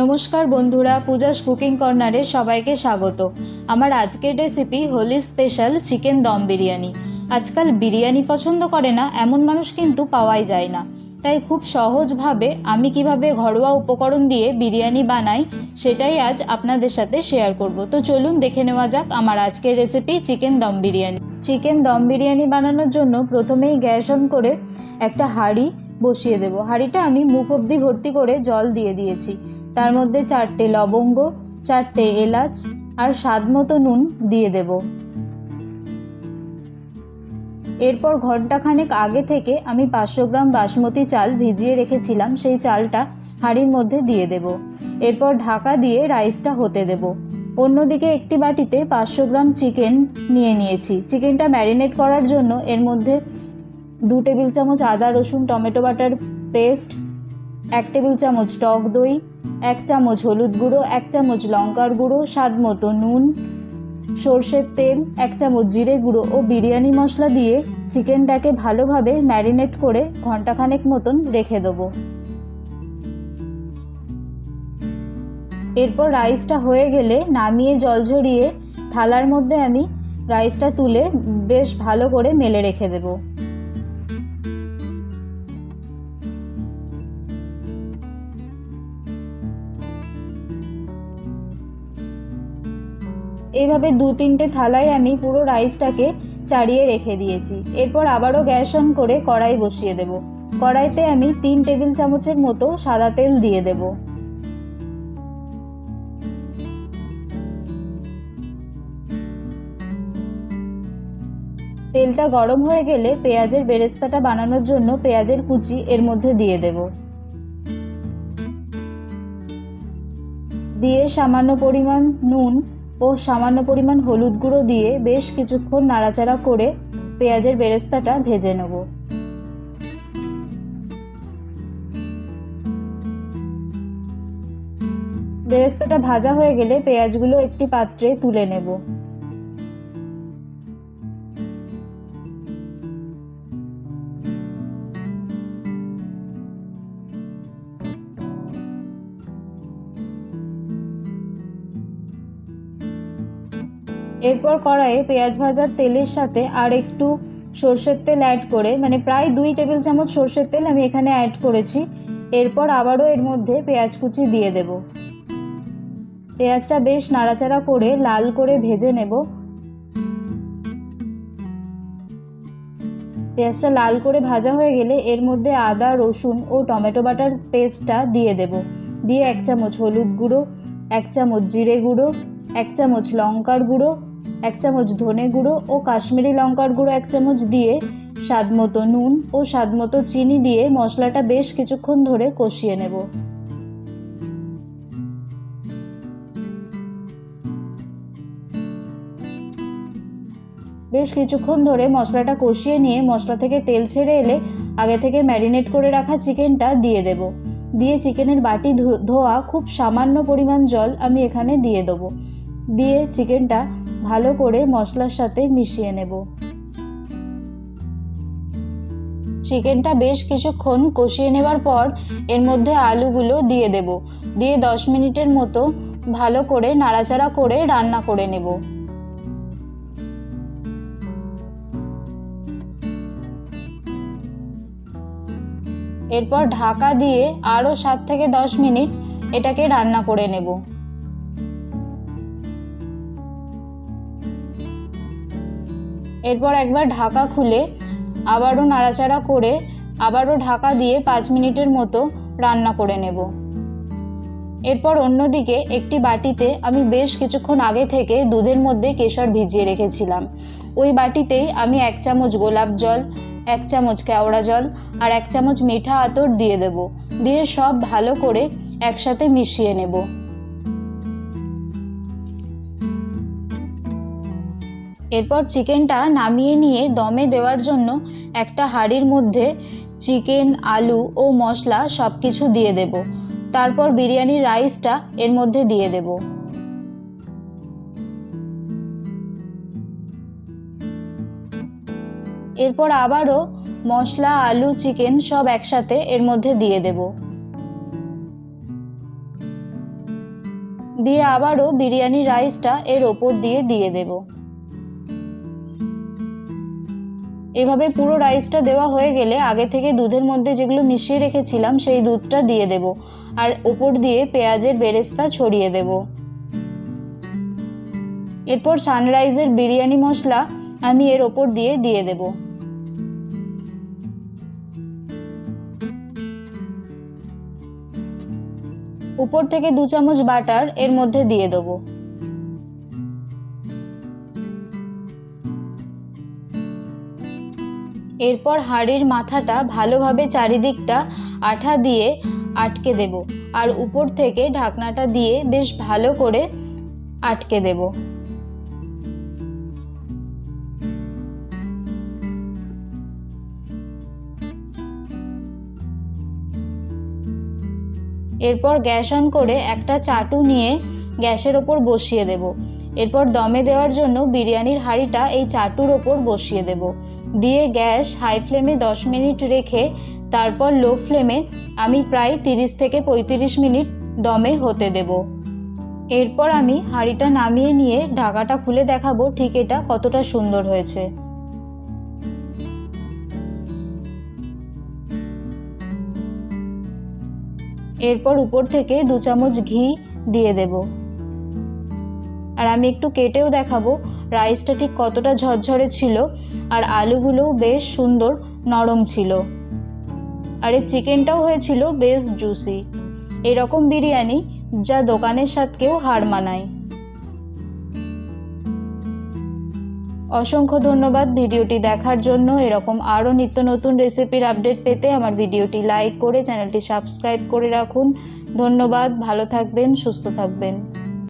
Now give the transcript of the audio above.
নমস্কার বন্ধুরা, পূজাস কুকিং কর্নারে সবাইকে স্বাগত। আমার আজকের recipe Holi special chicken dum biryani. আজকাল বিরিয়ানি পছন্দ করে না, এমন মানুষ কিন্তু পাওয়াই যায় না। তাই খুব সহজভাবে আমি কীভাবে ঘরোয়া উপকরণ দিয়ে বিরিয়ানি বানাই, সেটাই আজ আপনাদের সাথে শেয়ার করব। তো চলুন দেখে নেওয়া যাক আমার আজকের recipe chicken dum biryani. Chicken dum biryani বানানোর জন্য প্রথমেই গ্যাস অন করে একটা হাঁড়ি বসিয়ে দেবো। হাঁড়িটা আমি মুখ অবধি ভর্তি করে জল দিয়ে দিয়েছি। তার মধ্যে চারটে লবঙ্গ, চারটে এলাচ আর স্বাদ মতো নুন দিয়ে দেব। এরপর ঘন্টাখানেক আগে থেকে আমি পাঁচশো গ্রাম বাসমতি চাল ভিজিয়ে রেখেছিলাম, সেই চালটা হাঁড়ির মধ্যে দিয়ে দেব। এরপর ঢাকা দিয়ে রাইসটা হতে দেব। অন্যদিকে একটি বাটিতে পাঁচশো গ্রাম চিকেন নিয়ে নিয়েছি। চিকেনটা ম্যারিনেট করার জন্য এর মধ্যে দু টেবিল চামচ আদা, রসুন, টমেটো বাটার পেস্ট এক টেবিল চামচ টক দই, এক চামচ হলুদ গুঁড়ো, এক চামচ লঙ্কার গুঁড়ো, স্বাদ মতো নুন, সর্ষের তেল, এক চামচ জিরে গুঁড়ো ও বিরিয়ানি মশলা দিয়ে চিকেনটাকে ভালোভাবে ম্যারিনেট করে ঘন্টাখানেক মতন রেখে দেবো। এরপর রাইসটা হয়ে গেলে নামিয়ে জল ঝরিয়ে থালার মধ্যে আমি রাইসটা তুলে বেশ ভালো করে মেলে রেখে দেবো। এইভাবে দু তিনটে থালায় আমি পুরো রাইসটাকে চাড়িয়ে রেখে দিয়েছি। এরপর আবারও গ্যাস অন করে কড়াই বসিয়ে দেব। কড়াইতে আমি তিন টেবিল চামচের মতো সাদা তেল দিয়ে দেব। তেলটা গরম হয়ে গেলে পেঁয়াজের বেরেস্তাটা বানানোর জন্য পেঁয়াজের কুচি এর মধ্যে দিয়ে দেব। দিয়ে সামান্য পরিমাণ নুন ও সামান্য পরিমাণ হলুদ গুঁড়ো দিয়ে বেশ কিছুক্ষণ নাড়াচাড়া করে পেঁয়াজের বেরেস্তাটা ভেজে নেব। বেরেস্তাটা ভাজা হয়ে গেলে পেঁয়াজগুলো একটি পাত্রে তুলে নেব। এরপর কড়াইয়ে পেঁয়াজ ভাজার তেলের সাথে আর একটু সর্ষের তেল অ্যাড করে মানে প্রায় দুই টেবিল চামচ সর্ষের তেল আমি এখানে অ্যাড করেছি। এরপর আবারও এর মধ্যে পেঁয়াজ কুচি দিয়ে দেব। পেঁয়াজটা বেশ নাড়াচাড়া করে লাল করে ভেজে নেব। পেঁয়াজটা লাল করে ভাজা হয়ে গেলে এর মধ্যে আদা, রসুন ও টমেটো বাটার পেস্টটা দিয়ে দেব। দিয়ে এক চামচ হলুদ গুঁড়ো, এক চামচ জিরে গুঁড়ো, এক চামচ লঙ্কার গুঁড়ো এক চামচ ধনে গুঁড়ো ও কাশ্মীরি লঙ্কার গুঁড়ো এক চামচ দিয়ে, স্বাদ মতো নুন ও স্বাদ মতো চিনি দিয়ে মশলাটা বেশ কিছুক্ষণ ধরে কষিয়ে নেব। বেশ কিছুক্ষণ ধরে মশলাটা কষিয়ে নিয়ে মশলা থেকে তেল ছেড়ে এলে আগে থেকে ম্যারিনেট করে রাখা চিকেনটা দিয়ে দেব। দিয়ে চিকেনের বাটি ধোয়া খুব সামান্য পরিমাণ জল আমি এখানে দিয়ে দেবো। দিয়ে চিকেনটা ভালো করে মশলার সাথে মিশিয়ে নেব। চিকেনটা বেশ কিছুক্ষণ কষিয়ে নেবার পর এর মধ্যে আলুগুলো দিয়ে দেব। দিয়ে দশ মিনিটের মতো ভালো করে নাড়াচাড়া করে রান্না করে নেব। এরপর ঢাকা দিয়ে আরও সাত থেকে দশ মিনিট এটাকে রান্না করে নেব। এরপর একবার ঢাকা খুলে আবারও নাড়াচাড়া করে আবারও ঢাকা দিয়ে পাঁচ মিনিটের মতো রান্না করে নেব। এরপর অন্যদিকে একটি বাটিতে আমি বেশ কিছুক্ষণ আগে থেকে দুধের মধ্যে কেশর ভিজিয়ে রেখেছিলাম। ওই বাটিতেই আমি এক চামচ গোলাপ জল, এক চামচ কেওড়া জল আর এক চামচ মিঠা আতর দিয়ে দেব। দিয়ে সব ভালো করে একসাথে মিশিয়ে নেব। এরপর চিকেনটা নামিয়ে নিয়ে দমে দেওয়ার জন্য একটা হাঁড়ির মধ্যে চিকেন, আলু ও মশলা সব কিছু দিয়ে দেব। তারপর বিরিয়ানির রাইসটা এর মধ্যে দিয়ে দেব। এরপর আবারও মশলা, আলু, চিকেন সব একসাথে এর মধ্যে দিয়ে দেব। দিয়ে আবারও বিরিয়ানি রাইসটা এর ওপর দিয়ে দিয়ে দেব। এভাবে পুরো রাইসটা দেওয়া হয়ে গেলে আগে থেকে দুধের মধ্যে যেগুলো মিশিয়ে রেখেছিলাম সেই দুধটা দিয়ে দেব। আর ওপর দিয়ে পেঁয়াজের বেরেস্তা ছড়িয়ে দেব। এরপর সানরাইজের বিরিয়ানি মশলা আমি এর ওপর দিয়ে দিয়ে দেব। উপর থেকে দু চামচ বাটার এর মধ্যে দিয়ে দেবো। এরপর হাঁড়ির মাথাটা ভালোভাবে চারিদিকটা আঠা দিয়ে আটকে দেব। আর উপর থেকে ঢাকনাটা দিয়ে বেশ ভালো করে আটকে দেব। এরপর গ্যাস অন করে একটা চাটু নিয়ে গ্যাসের ওপর বসিয়ে দেব। এরপর দমে দেওয়ার জন্য বিরিয়ানির হাঁড়িটা এই চাটুর ওপর বসিয়ে দেব। দিয়ে গ্যাস হাই ফ্লেমে দশ মিনিট রেখে তারপর লো ফ্লেমে আমি প্রায় তিরিশ থেকে পঁয়ত্রিশ মিনিট দমে হতে দেব। এরপর আমি হাঁড়িটা নামিয়ে নিয়ে ঢাকাটা খুলে দেখাবো ঠিক এটা কতটা সুন্দর হয়েছে। এরপর উপর থেকে দু চামচ ঘি দিয়ে দেব। আর আমি একটু কেটেও দেখাবো রাইসটা ঠিক কতটা ঝরঝরে ছিল আর আলুগুলোও বেশ সুন্দর নরম ছিল। আর এই চিকেনটাও হয়েছিল বেশ জুসি এরকম বিরিয়ানি যা দোকানের স্বাদকেও হার মানায়। অসংখ্য ধন্যবাদ ভিডিওটি দেখার জন্য। এরকম আরও নিত্য নতুন রেসিপির আপডেট পেতে আমার ভিডিওটি লাইক করে চ্যানেলটি সাবস্ক্রাইব করে রাখুন। ধন্যবাদ, ভালো থাকবেন, সুস্থ থাকবেন।